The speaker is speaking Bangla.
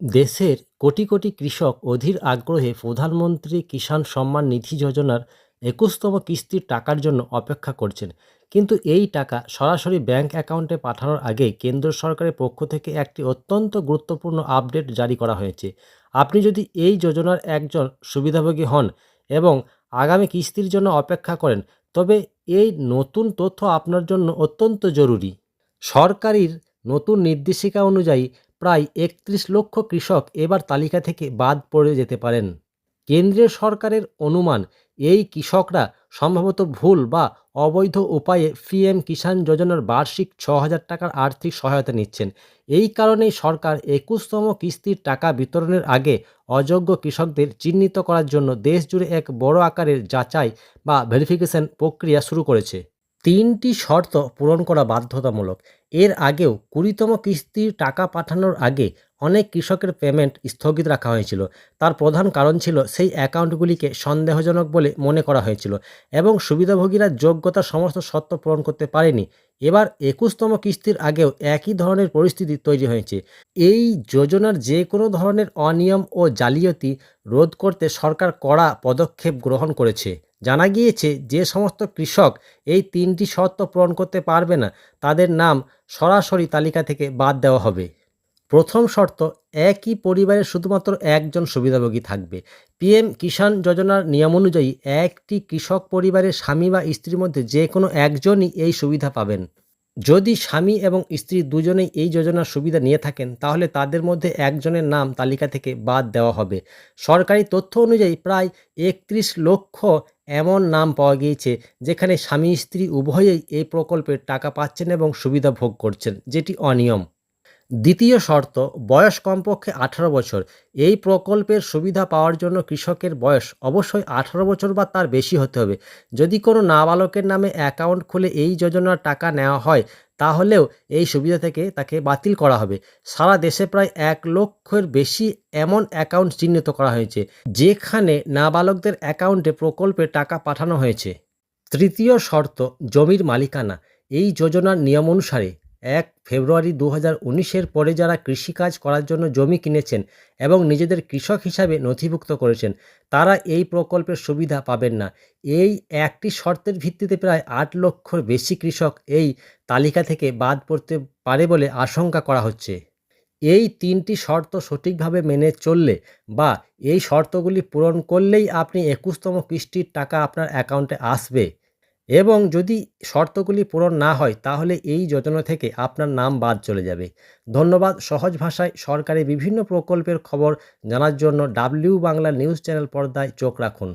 দেশের কোটি কোটি কৃষক অধীর আগ্রহে প্রধানমন্ত্রী কিষাণ সম্মান নিধি যোজনার একুশতম কিস্তির টাকার জন্য অপেক্ষা করছেন। কিন্তু এই টাকা সরাসরি ব্যাংক অ্যাকাউন্টে পাঠানোর আগে কেন্দ্র সরকারের পক্ষ থেকে একটি অত্যন্ত গুরুত্বপূর্ণ আপডেট জারি করা হয়েছে। আপনি যদি এই যোজনার একজন সুবিধাভোগী হন এবং আগামী কিস্তির জন্য অপেক্ষা করেন, তবে এই নতুন তথ্য আপনার জন্য অত্যন্ত জরুরি। সরকারির নতুন নির্দেশিকা অনুযায়ী প্রায় একত্রিশ লক্ষ কৃষক এবার তালিকা থেকে বাদ পড়ে যেতে পারেন। কেন্দ্রীয় সরকারের অনুমান, এই কৃষকরা সম্ভবত ভুল বা অবৈধ উপায়ে পিএম কিষাণ যোজনার বার্ষিক ছ হাজার টাকার আর্থিক সহায়তা নিচ্ছেন। এই কারণেই সরকার একুশতম কিস্তির টাকা বিতরণের আগে অযোগ্য কৃষকদের চিহ্নিত করার জন্য দেশজুড়ে এক বড় আকারের যাচাই বা ভেরিফিকেশন প্রক্রিয়া শুরু করেছে। তিনটি শর্ত পূরণ করা বাধ্যতামূলক। এর আগেও কুড়িতম কিস্তির টাকা পাঠানোর আগে অনেক কৃষকের পেমেন্ট স্থগিত রাখা হয়েছিল। তার প্রধান কারণ ছিল সেই অ্যাকাউন্টগুলিকে সন্দেহজনক বলে মনে করা হয়েছিল এবং সুবিধাভোগীরা যোগ্যতার সমস্ত শর্ত পূরণ করতে পারেনি। এবার একুশতম কিস্তির আগেও একই ধরনের পরিস্থিতি তৈরি হয়েছে। এই যোজনার যে কোনো ধরনের অনিয়ম ও জালিয়াতি রোধ করতে সরকার কড়া পদক্ষেপ গ্রহণ করেছে। জানা গিয়েছে যে সমস্ত কৃষক এই তিনটি শর্ত পূরণ করতে পারবে না, তাদের নাম সরাসরি তালিকা থেকে বাদ দেওয়া হবে। প্রথম শর্ত, একই পরিবারে শুধুমাত্র একজন সুবিধাভোগী থাকবে। পিএম কিষাণ যোজনার নিয়ম অনুযায়ী একটি কৃষক পরিবারের স্বামী বা স্ত্রীর মধ্যে যে কোনো একজনই এই সুবিধা পাবেন। যদি স্বামী এবং স্ত্রী দুজনেই এই যোজনার সুবিধা নিয়ে থাকেন, তাহলে তাদের মধ্যে একজনের নাম তালিকা থেকে বাদ দেওয়া হবে। সরকারি তথ্য অনুযায়ী প্রায় একত্রিশ লক্ষ এমন নাম পাওয়া গিয়েছে, যেখানে স্বামী স্ত্রী উভয়েই এই প্রকল্পের টাকা পাচ্ছেন এবং সুবিধা ভোগ করছেন, যেটি অনিয়ম। দ্বিতীয় শর্ত, বয়স কমপক্ষে আঠারো বছর। এই প্রকল্পের সুবিধা পাওয়ার জন্য কৃষকের বয়স অবশ্যই আঠারো বছর বা তার বেশি হতে হবে। যদি কোনো নাবালকের নামে অ্যাকাউন্ট খুলে এই যোজনার টাকা নেওয়া হয়, তাহলেও এই সুবিধা থেকে তাকে বাতিল করা হবে। সারা দেশে প্রায় এক লক্ষের বেশি এমন অ্যাকাউন্ট চিহ্নিত করা হয়েছে, যেখানে নাবালকদের অ্যাকাউন্টে প্রকল্পে টাকা পাঠানো হয়েছে। তৃতীয় শর্ত, জমির মালিকানা। এই যোজনার নিয়ম অনুসারে এক ফেব্রুয়ারি দু হাজার উনিশের পরে যারা কৃষিকাজ করার জন্য জমি কিনেছেন এবং নিজেদের কৃষক হিসাবে নথিভুক্ত করেছেন, তারা এই প্রকল্পের সুবিধা পাবেন না। এই একটি শর্তের ভিত্তিতে প্রায় আট লক্ষর বেশি কৃষক এই তালিকা থেকে বাদ পড়তে পারে বলে আশঙ্কা করা হচ্ছে। এই তিনটি শর্ত সঠিকভাবে মেনে চললে বা এই শর্তগুলি পূরণ করলেই আপনি একুশতম কিস্তির টাকা আপনার অ্যাকাউন্টে আসবে। এবং যদি শর্তগুলি পূরণ না হয়, তাহলে এই যোজনা থেকে আপনার নাম বাদ চলে যাবে। ধন্যবাদ। সহজ ভাষায় সরকারি বিভিন্ন প্রকল্পের খবর জানার জন্য ডাব্লিউ বাংলা নিউজ চ্যানেল পর্দায় চোখ রাখুন।